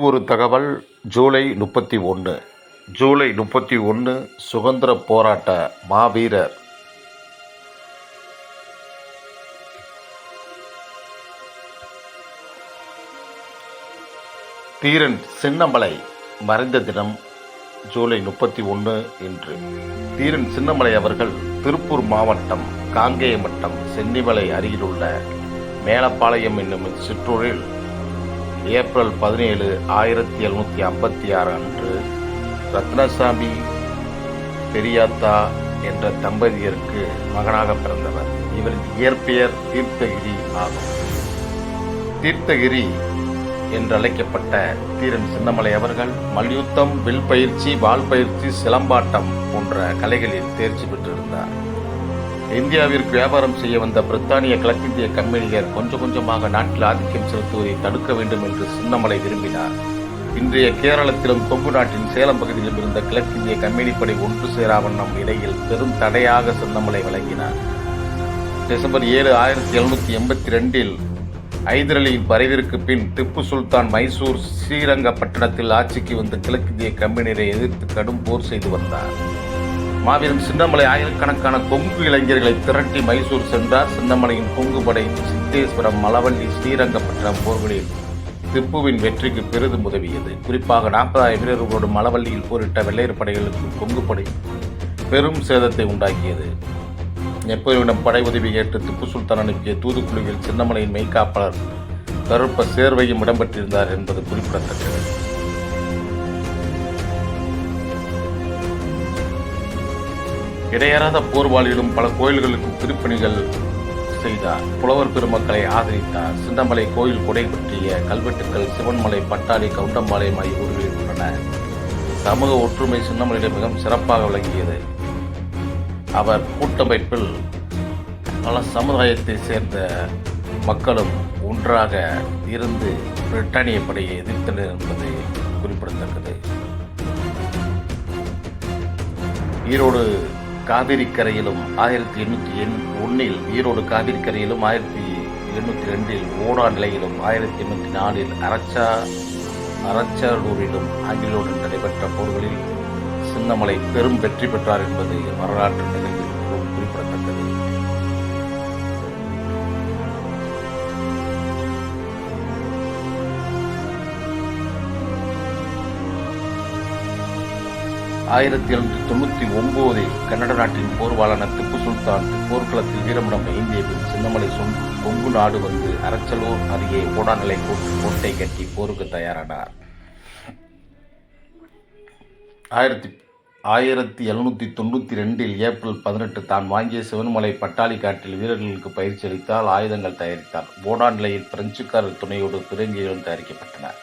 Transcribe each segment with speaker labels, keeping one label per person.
Speaker 1: ஒரு தகவல் ஜூலை முப்பத்தி ஒன்று. ஜூலை முப்பத்தி ஒன்று சுதந்திர போராட்ட மாவீரர். தீரன் சின்னமலை மறைந்த தினம் ஜூலை முப்பத்தி ஒன்று இன்று. தீரன் சின்னமலை அவர்கள் திருப்பூர் மாவட்டம் காங்கேயமட்டம் சென்னிமலை அருகிலுள்ள மேலப்பாளையம் என்னும் சிற்றூரில் ஏப்ரல் பதினேழு ஆயிரத்தி எழுநூற்றி ஐம்பத்தி ஆறு அன்று ரத்னசாமி பெரியாத்தா என்ற தம்பதியருக்கு மகனாக பிறந்தவர். இவரின் இயற்பெயர் தீர்த்தகிரி ஆகும். தீர்த்தகிரி என்றழைக்கப்பட்ட தீரன் சின்னமலை அவர்கள் மல்யுத்தம் வில் பயிற்சி வால் பயிற்சி சிலம்பாட்டம் போன்ற கலைகளில் தேர்ச்சி பெற்றிருந்தார். இந்தியாவிற்கு வியாபாரம் செய்ய வந்த பிரித்தானிய கிழக்கிந்திய கம்பெனியர் கொஞ்சம் கொஞ்சமாக நாட்டில் ஆதிக்கம் செலுத்துவதை தடுக்க வேண்டும் என்று சின்னமலை விரும்பினார். இன்றைய கேரளத்திலும் கொங்கு நாட்டின் சேலம் பகுதியிலும் இருந்த கிழக்கிந்திய கம்பெனிப்படை ஒன்று சேராவண்ணம் இடையில் பெரும் தடையாக சின்னமலை வழங்கினார் டிசம்பர் ஏழு ஆயிரத்தி எழுநூற்றி எண்பத்தி ரெண்டில் ஐதரலியின் மறைவிற்கு பின் திப்பு சுல்தான் மைசூர் ஸ்ரீரங்கப்பட்டணத்தில் ஆட்சிக்கு வந்த கிழக்கிந்திய கம்பெனியரை எதிர்த்து கடும் போர் செய்து வந்தார். மாவீரன் சின்னமலை ஆயிரக்கணக்கான கொங்கு இளைஞர்களை திரட்டி மைசூர் சென்றார். சின்னமலையின் கொங்கு படை சித்தேஸ்வரம் மலவள்ளி ஸ்ரீரங்கப்பட்டினம் போர்களில் திப்புவின் வெற்றிக்கு பெரிதும் உதவியது. குறிப்பாக நாற்பதாயிரம் வீரர்களோடு மலவள்ளியில் போரிட்ட வெள்ளையர் படைகளுக்கு கொங்கு படை பெரும் சேதத்தை உண்டாக்கியது. நெப்போலியனிடம் படை உதவி கேட்டு திப்பு சுல்தான் அனுப்பிய தூதுக்குழுவில் சின்னமலையின் மெய்காப்பாளர் கருப்ப சேர்வையும் இடம்பெற்றிருந்தார் என்பது குறிப்பிடத்தக்கது. இடையறாத போர்வாளியிலும் பல கோயில்களுக்கும் திருப்பணிகள் செய்தார். புலவர் பெருமக்களை ஆதரித்தார். சின்னமலை கோயில் கொடை பற்றிய கல்வெட்டுக்கள் சிவன்மலை பட்டாளி கவுண்டம்பாளையம் ஆகிய ஊர்களில் உள்ளன சமூக ஒற்றுமை சின்னமலையிடம் மிகவும் சிறப்பாக விளங்கியது. அவர் கூட்டமைப்பில் பல சமுதாயத்தை சேர்ந்த மக்களும் ஒன்றாக இருந்து பிரிட்டானிய படையை எதிர்த்தனர் என்பது குறிப்பிடத்தக்கது. ஈரோடு காவிரி கரையிலும் ஆயிரத்தி எண்ணூற்றி எண் ஒன்றில் ஈரோடு காவிரி கரையிலும் ஆயிரத்தி எண்ணூற்றி ரெண்டில் ஓடா நிலையிலும் ஆயிரத்தி எண்ணூற்றி நாலில் அரச்சா அரச்சலூரிலும் ஆங்கிலோடு நடைபெற்ற போர்களில் சின்னமலை பெரும் வெற்றி பெற்றார் என்பது வரலாற்று நிகழ்வில் மிகவும் குறிப்பிடத்தக்கது. ஆயிரத்தி எழுநூற்றி தொண்ணூற்றி ஒம்போதில் கன்னட நாட்டின் போர்வாளான திப்பு சுல்தான் போர்க்களத்தில் வீரமிடம் ஏந்திய பின் சின்னமலை சொன் கொங்கு நாடு வந்து அரச்சலூர் அருகே ஓடாநிலை கோட்டை கட்டி போருக்கு தயாரானார். ஆயிரத்தி ஆயிரத்தி எழுநூற்றி தொண்ணூற்றி ரெண்டில் ஏப்ரல் பதினெட்டு தான் வாங்கிய சிவன்மலை பட்டாளி காட்டில் வீரர்களுக்கு பயிற்சி அளித்தால் ஆயுதங்கள் தயாரித்தார். போடாநிலையில் பிரெஞ்சுக்காரர் துணையோடு பிறங்கிகளும் தயாரிக்கப்பட்டன.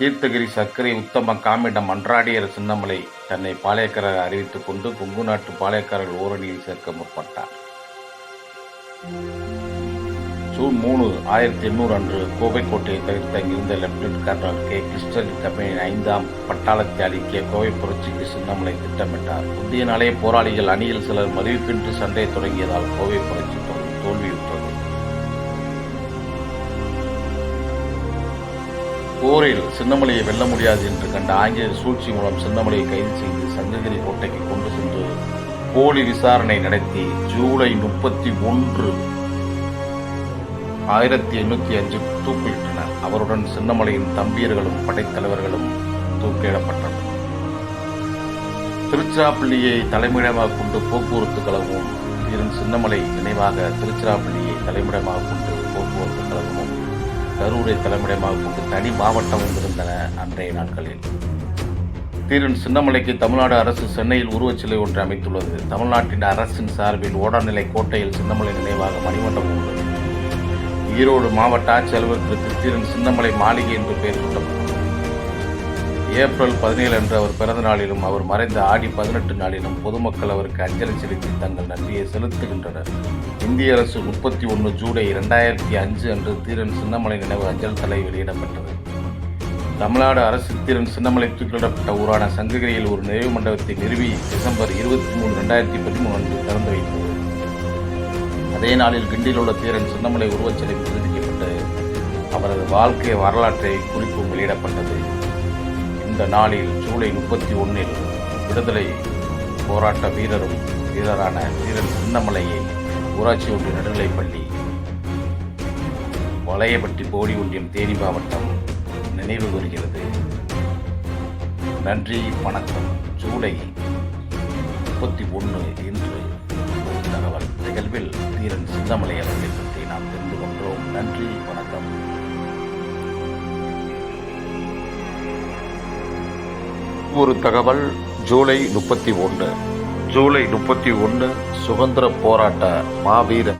Speaker 1: தீர்த்தகிரி சர்க்கரை உத்தம காமிடம் அன்றாடியர் சின்னமலை தன்னை பாளையக்காரர் அறிவித்துக் கொண்டு கொங்கு நாட்டு பாளையக்காரர் ஓரணியில் சேர்க்க முற்பட்டார். ஜூன் மூணு ஆயிரத்தி எண்ணூறு அன்று கோவைக்கோட்டையை தவிர்த்து அங்கிருந்த லெப்டினன்ட் கர்னல் கே. கிறிஸ்டன் கம்பெனியின் ஐந்தாம் பட்டாளத்தை அளிக்க கோவை புரட்சிக்கு சின்னமலை திட்டமிட்டார். புதிய நாளே போராளிகள் அணியில் சிலர் மதிப்பின்றி சண்டை தொடங்கியதால் கோவை புரட்சி தோல்வியுற்றது. போரில் சின்னமலையை வெல்ல முடியாது என்று கண்ட ஆங்கிலேயர் சூழ்ச்சி மூலம் சின்னமலையை கைது செய்து சங்ககிரி கோட்டைக்கு கொண்டு சென்று போலி விசாரணை நடத்தி ஜூலை முப்பத்தி ஒன்று ஆயிரத்தி எண்ணூற்றி அஞ்சு தூக்கிலிட்டனர். அவருடன் சின்னமலையின் தம்பியர்களும் படைத்தலைவர்களும் தூக்கிலிடப்பட்டனர். திருச்சிராப்பள்ளியை தலைமையிடமாக கொண்டு போக்குவரத்து கழகமும் வீரன் சின்னமலை நினைவாக திருச்சிராப்பள்ளியை தலைமையிடமாக கொண்டு போக்குவரத்து கழகமும் கரூரை தலைமையிடமாக கொண்டு தனி மாவட்டமும் இருந்தன அன்றைய நாட்களில். தீரன் சின்னமலைக்கு தமிழ்நாடு அரசு சென்னையில் உருவச்சிலை ஒன்று அமைத்துள்ளது. தமிழ்நாட்டின் அரசின் சார்பில் ஓடாநிலை கோட்டையில் சின்னமலை நினைவாக மணிமண்டபம் உள்ளது. ஈரோடு மாவட்ட ஆட்சி அலுவலகத்திற்கு தீரன் சின்னமலை மாளிகை என்று பெயர் சூட்டப்பட்டது. ஏப்ரல் பதினேழு அன்று அவர் பிறந்த நாளிலும் அவர் மறைந்த ஆடி பதினெட்டு நாளிலும் பொதுமக்கள் அவருக்கு அஞ்சலி செலுத்தி தங்கள் நன்றியை செலுத்துகின்றனர். இந்திய அரசு முப்பத்தி ஒன்று ஜூலை இரண்டாயிரத்தி அஞ்சு அன்று தீரன் சின்னமலை நினைவு அஞ்சல் தலை வெளியிடப்பட்டது. தமிழ்நாடு அரசு தீரன் சின்னமலை தூக்கிலிடப்பட்ட ஊரான சங்ககிரியில் ஒரு நினைவு மண்டபத்தை நிறுவி டிசம்பர் இருபத்தி மூணு ரெண்டாயிரத்தி பதிமூணு அன்று திறந்து வைத்தது. அதே நாளில் கிண்டியில் உள்ள தீரன் சின்னமலை உருவச்சிலை புதுப்பிக்கப்பட்டு அவரது வாழ்க்கை வரலாற்றை குறிப்பும் வெளியிடப்பட்டது. இந்த நாளில் ஜூலை முப்பத்தி ஒன்றில் விடுதலை போராட்ட வீரரும் வீரரான வீரன் சின்னமலையை ஊராட்சி ஒன்றிய நடுநிலைப்பள்ளி வளையப்பட்டி போடி ஒன்றியம் தேனி மாவட்டம் நினைவு கூறுகிறது. நன்றி வணக்கம். ஜூலை முப்பத்தி ஒன்று இன்று தகவல். நிகழ்வில் தீரன் சின்னமலை அவர்களை பற்றி நாம் தெரிந்து கொண்டோம். நன்றி வணக்கம். ஒரு தகவல் ஜூலை முப்பத்தி ஒன்று. ஜூலை முப்பத்தி ஒன்று சுதந்திர போராட்ட மாவீரன்